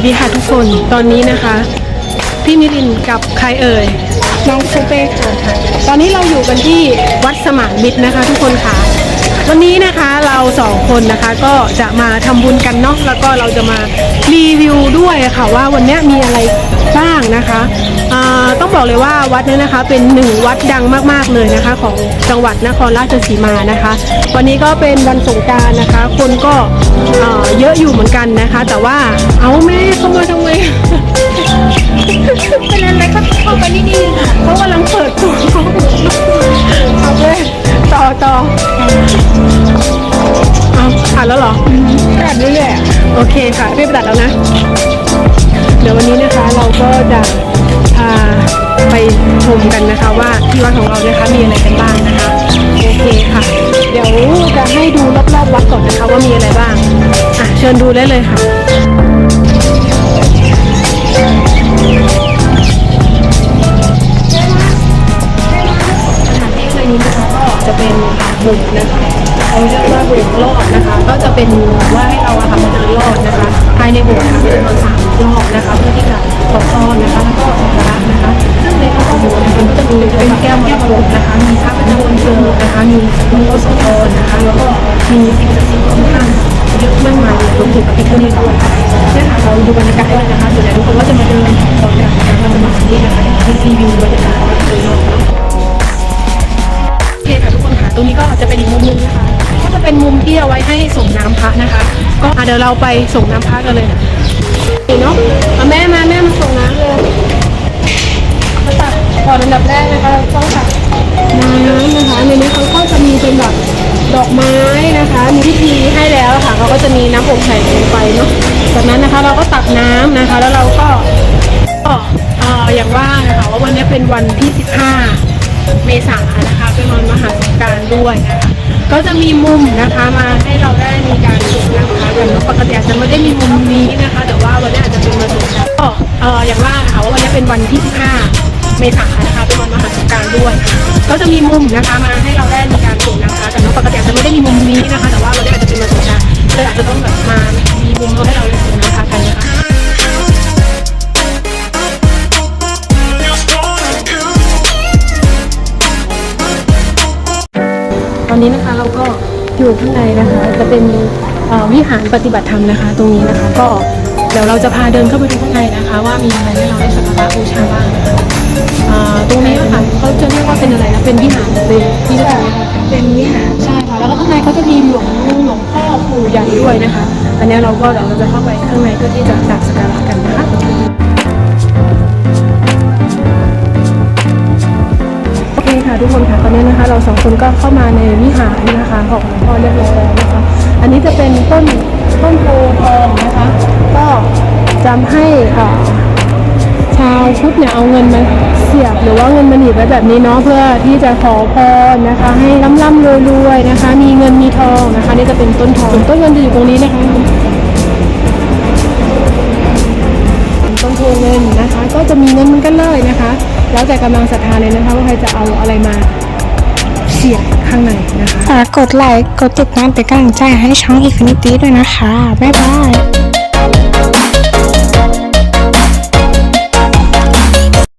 วัสดีค่ะทุกคนตอนนี้นะคะ พี่มิลินกับใครเอ่ยน้องซูเป้ค่ะตอนนี้เราอยู่กันที่วัดสมานมิตรนะคะ ทุกคนค่ะ วันนี้นะคะเราสองคนนะคะก็จะมาทำบุญกันเนาะแล้วก็เราจะมารีวิวด้วยค่ะว่าวันนี้มีอะไรบ้างนะคะ ต้องบอกเลยว่าวัดนี้นะคะเป็นหนึ่งวัดดังมากๆเลยนะคะ ของจังหวัดนครราชสีมานะคะ วันนี้ก็เป็นวันสงกรารนะคะ คนก็เอ่อเยอะอยู่เหมือนกันนะคะ แต่ว่าเอาแม่เข้ามาทำไมเป็นอะไรก็เข้าไปนี่ดีค่ะเขากำลังเปิดตัวเอาเลยต่อต่อเอาผ่านแล้วเหรอตัดเรื่อยๆโอเคค่ะไม่ไปตัดแล้วนะ เดี๋ยววันนี้นะคะเราก็จะ พาไปชมกันนะคะว่าที่วัดของเรานะคะมีอะไรกันบ้างนะคะ โอเคค่ะ เดี๋ยวจะให้ดูรอบๆวัดก่อนนะคะว่ามีอะไรบ้าง อะเชิญดูได้เลยค่ะสถานที่ในนี้นะคะก็จะเป็นบุกนะคะเขาเรียกว่าบุกรอดนะคะ ก็จะเป็นว่าให้เราอะค่ะมาเดินรอดนะคะ ภายในโบสถ์นะคะเป็นสามรอบนะคะ เพื่อที่จะขอพรนะคะแล้วก็ อบโบสถ์นะคะก็จะมีเป็นแก้วแก้วโบสถ์นะคะ มีพระประจำวันเกิดนะคะ มีมีโอสถนะคะ แล้วก็มีสิ่งศักดิ์สิทธิ์ค่อนข้างเยอะมากมายรวมถึงพระพิฆเนศด้วยเนี่ยค่ะเราดูบรรยากาศด้เลยนะคะส่วนใหญ่ทุกคนก็จะมาเดินต่อจากนะคะมาจะมาที่นะคะที่รีวิวบรรยากาศโดยรอบโอเคค่ะทุกคนค่ะตรงนี้ก็จะเป็นอีกมุมนึงนะคะก็จะเป็นมุมที่เอาไว้ให้ส่งน้ำพระนะคะ ก็เดี๋ยวเราไปส่งน้ำพระกันเลยนี่เนาะแม่มาแม่มาส่งน้ำเลย ก่อนอันดับแรกนะคะเราต้องตักน้ำนะคะในนี้เขาก็จะมีเป็นแบบดอกไม้นะคะ มีพิธีให้แล้วค่ะเขาก็จะมีน้ำอบไข่ลงไปเนาะจากนั้นนะคะเราก็ตักน้ำนะคะ แล้วเราก็ก็เอออย่างว่านะคะว่าวันนี้เป็นวันที่ 15 เมษายนนะคะ เป็นวันมหาสงการด้วยนะคะก็จะมีมุมนะคะมาให้เราได้มีการสูบน้ำนะคะกันเนอะปกติอาจจะไม่ได้มีมุมนี้นะคะ แต่ว่าวันนี้อาจจะเป็นวันสงกรารก็เอออย่างว่านะคะว่าวันนี้เป็นวันที่ 15 เมษายนนะคะเป็นวันมหาสงการด้วย ก็จะมีมุมนะคะมาให้เราได้มีการสูบน้ำนะคะกันเนอะปกติอาจะไม่ได้มีมุมนี้นะคะ แต่ว่าวันนี้อาจจะเป็นวันสงการเลยอาจจะต้องแบบมามีมุมให้เราได้สูบน้ำนะคะกันนะคะตอนนี้นะคะเราก็อยู่ข้างในนะคะ จะเป็นวิหารปฏิบัติธรรมนะคะ ตรงนี้นะคะก็เดี๋ยวเราจะพาเดินเข้าไปดูข้างในนะคะ ว่ามีอะไรให้เราได้สักการะบูชาบ้างนะคะ ตรงนี้อะค่ะเขาจะเรียกว่าเป็นอะไรนะเป็นวิหารเป็นที่เรียกว่าเป็นวิหารใช่ค่ะแล้วก็ข้างในเขาจะมีหลวงหลวงพ่อปู่ใหญ่ด้วยนะคะ อันนี้เราก็เดี๋ยวเราจะเข้าไปข้างในเพื่อที่จะกราบสักการะกันนะคะโอเคค่ะทุกคนค่ะตอนนี้นะคะ เราสองคนก็เข้ามาในวิหารนะคะของหลวงพ่อเรียบร้อยแล้วนะคะอันนี้จะเป็นต้นต้นโพทองนะคะ ก็จำให้อ่า ชาวพุทธเนี่ยเอาเงินมาเสียบหรือว่าเงินมาหนีบไว้แบบนี้เนาะเพื่อที่จะขอพรนะคะ ให้ร่ำร่ำรวยรวยๆนะคะ มีเงินมีทองนะคะ นี่จะเป็นต้นทองต้นเงินจะอยู่ตรงนี้นะคะต้นโพเงินนะคะ ก็จะมีเงินเหมือนกันเลยนะคะ แล้วแต่กำลังศรัทธาเลยนะคะว่าใครจะเอาอะไรมาเสียบข้างในนะคะฝากกดไลค์กดติดตามเป็นกำลังใจให้ช่อง Infinity ด้วยนะคะบ๊ายบาย